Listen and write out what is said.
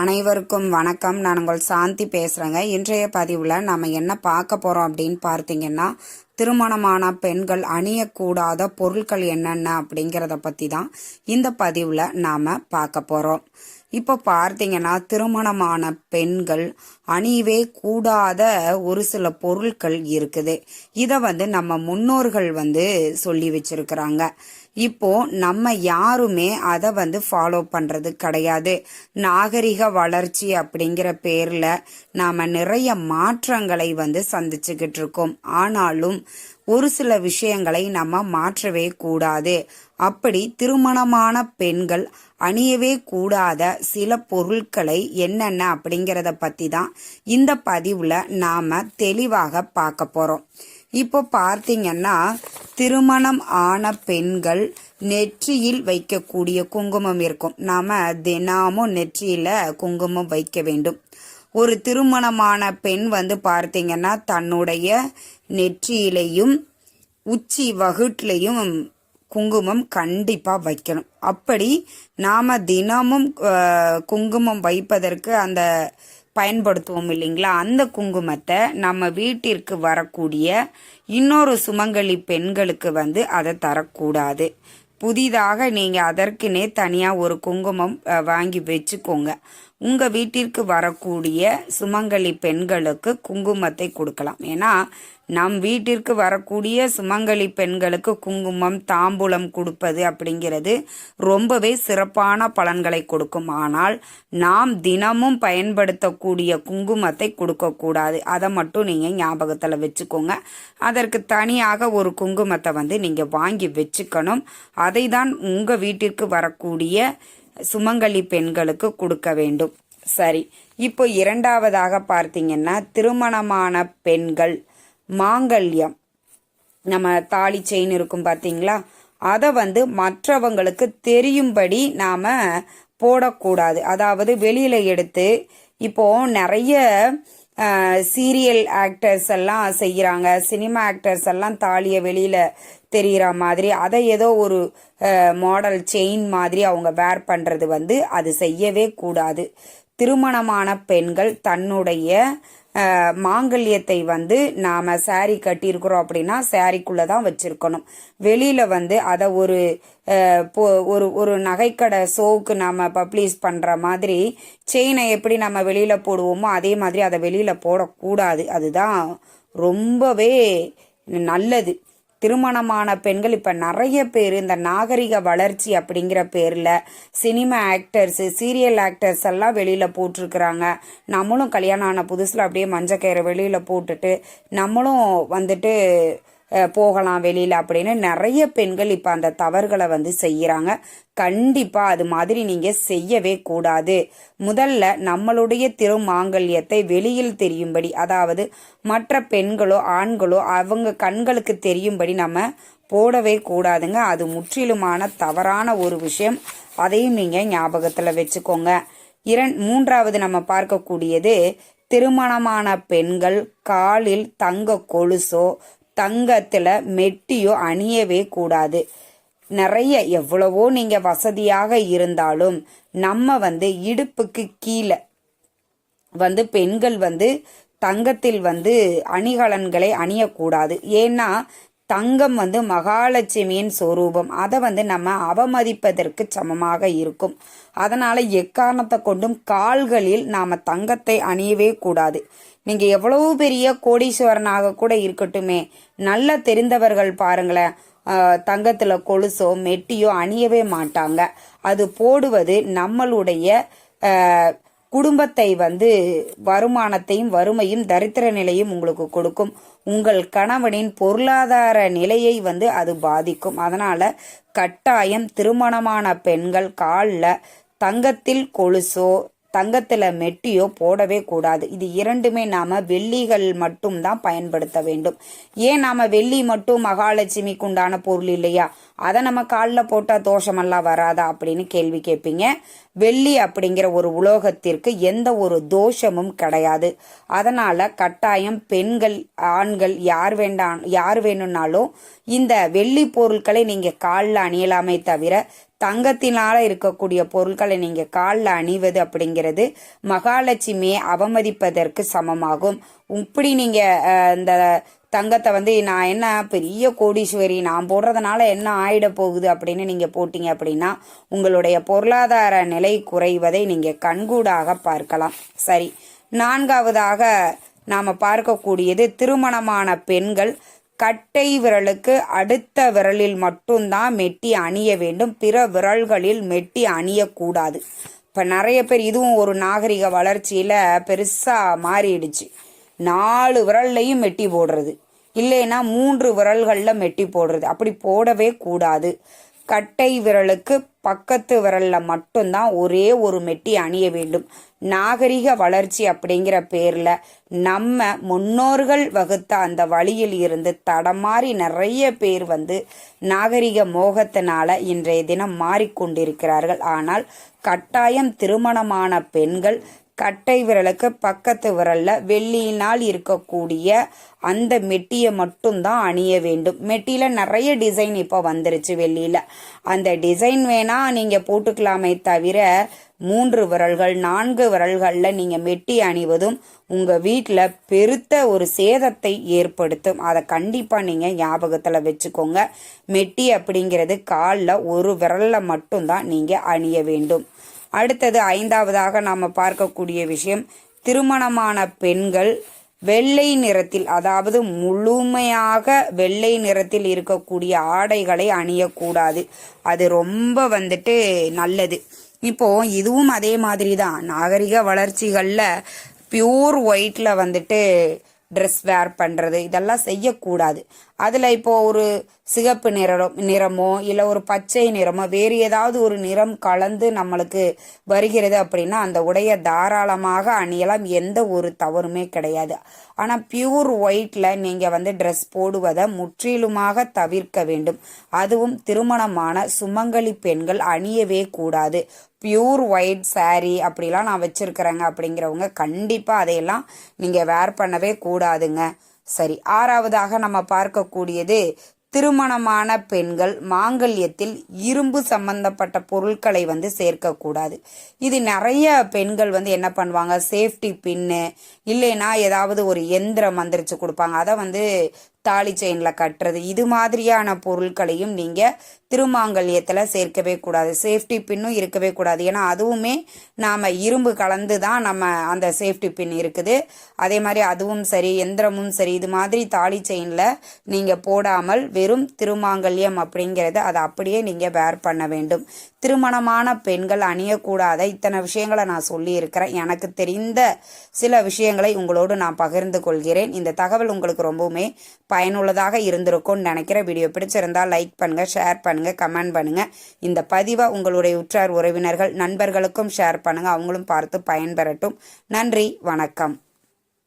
அனைவருக்கும் வணக்கம். நான் உங்கள் சாந்தி பேசுகிறேங்க இன்றைய பதிவில் நம்ம என்ன பார்க்க போகிறோம் அப்படின்னு பார்த்தீங்கன்னா திருமணமான பெண்கள் அணியக்கூடாத பொருட்கள் என்னென்ன அப்படிங்கிறத பற்றி தான் இந்த பதிவில் நாம் பார்க்க போகிறோம் இப்போ பார்த்தீங்கன்னா திருமணமான பெண்கள் அணியவே கூடாத ஒரு சில பொருட்கள் இருக்குது. இதை வந்து நம்ம முன்னோர்கள் வந்து சொல்லி வச்சிருக்கிறாங்க. இப்போ நம்ம யாருமே அதை வந்து ஃபாலோ பண்ணுறது கிடையாது. நாகரிக வளர்ச்சி அப்படிங்கிற பேரில் நாம் நிறைய மாற்றங்களை வந்து சந்திச்சுக்கிட்டு இருக்கோம். ஆனாலும் ஒரு சில விஷயங்களை நம்ம மாற்றவே கூடாது. அப்படி திருமணமான பெண்கள் அணியவே கூடாத சில பொருட்களை என்னென்ன அப்படிங்கிறத பற்றி தான் இந்த பதிவில் நாம் தெளிவாக பார்க்க போகிறோம் இப்போ பார்த்தீங்கன்னா திருமணம் ஆன பெண்கள் நெற்றியில் வைக்கக்கூடிய குங்குமம் இருக்கும். நாம தினமும் நெற்றியில குங்குமம் வைக்க வேண்டும். ஒரு திருமணமான பெண் வந்து பார்த்தீங்கன்னா தன்னுடைய நெற்றியிலையும் உச்சி வகுட்லையும் குங்குமம் கண்டிப்பாக வைக்கணும். அப்படி நாம தினமும் குங்குமம் வைப்பதற்கு அந்த பயன்படுத்துவோம் இல்லைங்களா? அந்த குங்குமத்தை நம்ம வீட்டிற்கு வரக்கூடிய இன்னொரு சுமங்கலி பெண்களுக்கு வந்து அதை தரக்கூடாது. புதிதாக நீங்கள் அதற்குனே தனியாக ஒரு குங்குமம் வாங்கி வச்சுக்கோங்க. உங்க வீட்டிற்கு வரக்கூடிய சுமங்கலி பெண்களுக்கு குங்குமத்தை கொடுக்கலாம். ஏன்னா நம் வீட்டிற்கு வரக்கூடிய சுமங்கலி பெண்களுக்கு குங்குமம் தாம்பூலம் கொடுப்பது அப்படிங்கிறது ரொம்பவே சிறப்பான பலன்களை கொடுக்கும். ஆனால் நாம் தினமும் பயன்படுத்தக்கூடிய குங்குமத்தை கொடுக்கக்கூடாது. அதை மட்டும் நீங்கள் ஞாபகத்தில் வச்சுக்கோங்க. அதற்கு தனியாக ஒரு குங்குமத்தை வந்து நீங்கள் வாங்கி வச்சுக்கணும். அதை தான் உங்கள் வீட்டிற்கு வரக்கூடிய சுமங்கலி பெண்களுக்கு கொடுக்க வேண்டும். சரி இப்போ இரண்டாவதாக பார்த்தீங்கன்னா திருமணமான பெண்கள் மாங்கல்யம். நம்ம தாலி செயின் இருக்கும் பார்த்தீங்களா? அதை வந்து மற்றவங்களுக்கு தெரியும்படி நாம போடக்கூடாது. அதாவது வெளியில எடுத்து இப்போ நிறைய சீரியல் ஆக்டர்ஸ் எல்லாம் செய்கிறாங்க சினிமா ஆக்டர்ஸ் எல்லாம் தாலியை வெளியில் தெரிகிற மாதிரி அதை ஏதோ ஒரு மாடல் செயின் மாதிரி அவங்க வேர் பண்ணுறது வந்து அது செய்யவே கூடாது. திருமணமான பெண்கள் தன்னுடைய மாங்கல்யத்தை வந்து நாம் சாரி கட்டியிருக்கிறோம் அப்படின்னா சாரிக்குள்ளே தான் வச்சுருக்கணும். வெளியில் வந்து அதை ஒரு பொ- ஒரு ஒரு நகைக்கடை ஷோவுக்கு நாம் பப்ளிஷ் பண்ணுற மாதிரி செயினை எப்படி நம்ம வெளியில் போடுவோமோ அதே மாதிரி அதை வெளியில் போடக்கூடாது. அதுதான் ரொம்பவே நல்லது. திருமணமான பெண்கள். இப்போ நிறைய பேர் இந்த நாகரிக வளர்ச்சி அப்படிங்கிற பேரில் சினிமா ஆக்டர்ஸு சீரியல் ஆக்டர்ஸ் எல்லாம் வெளியில் போட்டிருக்கிறாங்க. நம்மளும் கல்யாணம் ஆன புதுசில் அப்படியே மஞ்சக்கயிறை கயிறை போட்டுட்டு நம்மளும் வந்துட்டு போகலாம் வெளியில் அப்படின்னு நிறைய பெண்கள் இப்போ அந்த தவறுகளை வந்து செய்கிறாங்க கண்டிப்பாக அது மாதிரி நீங்கள் செய்யவே கூடாது. முதல்ல நம்மளுடைய திருமாங்கல்யத்தை வெளியில் தெரியும்படி அதாவது மற்ற பெண்களோ ஆண்களோ அவங்க கண்களுக்கு தெரியும்படி நம்ம போடவே கூடாதுங்க. அது முற்றிலுமான தவறான ஒரு விஷயம். அதையும் நீங்கள் ஞாபகத்தில் வச்சுக்கோங்க. இரண் மூன்றாவது நம்ம பார்க்கக்கூடியது திருமணமான பெண்கள் காலில் தங்க கொலுசோ தங்கத்துல மெட்டியோ அணியவே கூடாது. நிறைய எவ்வளவோ நீங்க வசதியாக இருந்தாலும் நம்ம வந்து இடுப்புக்கு கீழே வந்து பெண்கள் வந்து தங்கத்தில் வந்து அணிகலன்களை அணியக்கூடாது. ஏன்னா தங்கம் வந்து மகாலட்சுமியின் சொரூபம். அதை வந்து நம்ம அவமதிப்பதற்கு சமமாக இருக்கும். அதனால எக்காரணத்தை கொண்டும் கால்களில் நாம தங்கத்தை அணியவே கூடாது. நீங்க எவ்வளவு பெரிய கோடீஸ்வரனாக கூட இருக்கட்டுமே நல்லா தெரிந்தவர்கள் பாருங்களேன் தங்கத்தில் தங்கத்துல கொலுசோ மெட்டியோ அணியவே மாட்டாங்க. அது போடுவது நம்மளுடைய குடும்பத்தை வந்து வருமானத்தையும் வறுமையும் தரித்திர நிலையும் உங்களுக்கு கொடுக்கும். உங்கள் கணவனின் பொருளாதார நிலையை வந்து அது பாதிக்கும். அதனால கட்டாயம் திருமணமான பெண்கள் காலில் தங்கத்தில் கொலுசோ தங்கத்துல மெட்டியோ போடவே கூடாது. இது இரண்டுமே நாம வெள்ளிகள் மட்டும் தான் பயன்படுத்த வேண்டும். ஏன் நாம வெள்ளி மட்டும் மகாலட்சுமிக்கு உண்டான பொருள் இல்லையா? அதை நம்ம காலில் போட்டா தோஷமெல்லாம் வராதா அப்படின்னு கேள்வி கேட்பீங்க. வெள்ளி அப்படிங்கிற ஒரு உலோகத்திற்கு எந்த ஒரு தோஷமும் கிடையாது. அதனால கட்டாயம் பெண்கள் ஆண்கள் யார் வேண்டாம் யார் வேணும்னாலும் இந்த வெள்ளி பொருட்களை நீங்க காலில் அணியலாமே தவிர தங்கத்தினால இருக்கக்கூடிய பொருட்களை நீங்க காலில் அணிவது அப்படிங்கிறது மகாலட்சுமியை அவமதிப்பதற்கு சமமாகும். இப்படி நீங்க இந்த தங்கத்தை வந்து நான் என்ன பெரிய கோடீஸ்வரி நான் போடுறதுனால என்ன ஆயிட போகுது அப்படின்னு நீங்க போட்டீங்க அப்படின்னா உங்களுடைய பொருளாதார நிலை குறைவதை நீங்க கண்கூடாக பார்க்கலாம். சரி. நான்காவதாக நாம பார்க்கக்கூடியது திருமணமான பெண்கள் கட்டை விரலுக்கு அடுத்த விரலில் மட்டும்தான் மெட்டி அணிய வேண்டும். பிற விரல்களில் மெட்டி அணியக்கூடாது. இப்போ நிறைய பேர் இதுவும் ஒரு நாகரிக வளர்ச்சியில் பெருசாக மாறிடுச்சு. நாலு விரல்லையும் மெட்டி போடுறது. இல்லைன்னா மூன்று விரல்களில் மெட்டி போடுறது. அப்படி போடவே கூடாது. கட்டை விரலுக்கு பக்கத்து விரல்ல மட்டும்தான் ஒரே ஒரு மெட்டி அணிய வேண்டும். நாகரிக வளர்ச்சி அப்படிங்கிற பேர்ல நம்ம முன்னோர்கள் வகுத்த அந்த வழியில் இருந்து தடமாறி நிறைய பேர் வந்து நாகரிக மோகத்தினால இன்றைய தினம் மாறிக்கொண்டிருக்கிறார்கள். ஆனால் கட்டாயம் திருமணமான பெண்கள் கட்டை விரலுக்கு பக்கத்து விரல்ல வெள்ளியினால் இருக்கக்கூடிய அந்த மெட்டியை மட்டும்தான் அணிய வேண்டும். மெட்டியில நிறைய டிசைன் இப்போ வந்துருச்சு வெள்ளியில. அந்த டிசைன் வேணா நீங்க போட்டுக்கலாமே தவிர மூன்று விரல்கள் நான்கு விரல்களில் நீங்கள் மெட்டி அணிவதும் உங்கள் வீட்டில் பெருத்த ஒரு சேதத்தை ஏற்படுத்தும். அதை கண்டிப்பாக நீங்கள் ஞாபகத்தில் வச்சுக்கோங்க. மெட்டி அப்படிங்கிறது காலில் ஒரு விரலில் மட்டும்தான் நீங்கள் அணிய வேண்டும். அடுத்தது ஐந்தாவதாக நாம் பார்க்கக்கூடிய விஷயம் திருமணமான பெண்கள் வெள்ளை நிறத்தில் அதாவது முழுமையாக வெள்ளை நிறத்தில் இருக்கக்கூடிய ஆடைகளை அணியக்கூடாது. அது ரொம்ப வந்துட்டு நல்லது. இப்போ இதுவும் அதே மாதிரி தான் நாகரிக வளர்ச்சிகளில் பியூர் ஒயிட்டில் வந்துட்டு ட்ரெஸ் வேர் பண்ணுறது இதெல்லாம் செய்யக்கூடாது. அதில் இப்போ ஒரு சிகப்பு நிறம் நிறமோ இல்லை ஒரு பச்சை நிறமோ வேறு ஏதாவது ஒரு நிறம் கலந்து நம்மளுக்கு வருகிறது அப்படின்னா அந்த உடையை தாராளமாக அணியலாம். எந்த ஒரு தவறுமே கிடையாது. ஆனால் பியூர் ஒயிட்டில் நீங்கள் வந்து ட்ரெஸ் போடுவதை முற்றிலுமாக தவிர்க்க வேண்டும். அதுவும் திருமணமான சுமங்கலி பெண்கள் அணியவே கூடாது. பியூர் ஒயிட் saree அப்படிலாம் நான் வச்சுருக்கிறேங்க அப்படிங்கிறவங்க கண்டிப்பாக அதையெல்லாம் நீங்கள் வேர் பண்ணவே கூடாதுங்க. சரி ஆறாவதாக நம்ம பார்க்கக்கூடியது திருமணமான பெண்கள் மாங்கல்யத்தில் இரும்பு சம்பந்தப்பட்ட பொருட்களை வந்து சேர்க்கக்கூடாது. இது நிறைய பெண்கள் வந்து என்ன பண்ணுவாங்க? சேஃப்டி பின்னு இல்லைன்னா ஏதாவது ஒரு எந்திரம் வந்துருச்சு கொடுப்பாங்க. அதை வந்து தாலி செயினில் கட்டுறது. இது மாதிரியான பொருட்களையும் நீங்கள் திருமாங்கல்யத்தில் சேர்க்கவே கூடாது. சேஃப்டி பின்னும் இருக்கவே கூடாது. ஏன்னா அதுவுமே நாம் இரும்பு கலந்து தான் நம்ம அந்த சேஃப்டி பின் இருக்குது. அதே மாதிரி அதுவும் சரி எந்திரமும் சரி இது மாதிரி தாலி செயினில் நீங்கள் போடாமல் வெறும் திருமாங்கல்யம் அப்படிங்கிறத அதை அப்படியே நீங்கள் வேர் பண்ண வேண்டும். திருமணமான பெண்கள் அணியக்கூடாத இத்தனை விஷயங்களை நான் சொல்லியிருக்கிறேன். எனக்கு தெரிந்த சில விஷயங்களை உங்களோடு நான் பகிர்ந்து கொள்கிறேன். இந்த தகவல் உங்களுக்கு ரொம்பவுமே பயனுள்ளதாக இருந்திருக்கும்னு நினைக்கிற வீடியோ பிடிச்சிருந்தால் லைக் பண்ணுங்க ஷேர் பண்ணுங்க கமெண்ட் பண்ணுங்க. இந்த பதிவை உங்களுடைய உற்றார் உறவினர்கள் நண்பர்களுக்கும் ஷேர் பண்ணுங்க. அவங்களும் பார்த்து பயன்பெறட்டும். நன்றி வணக்கம்.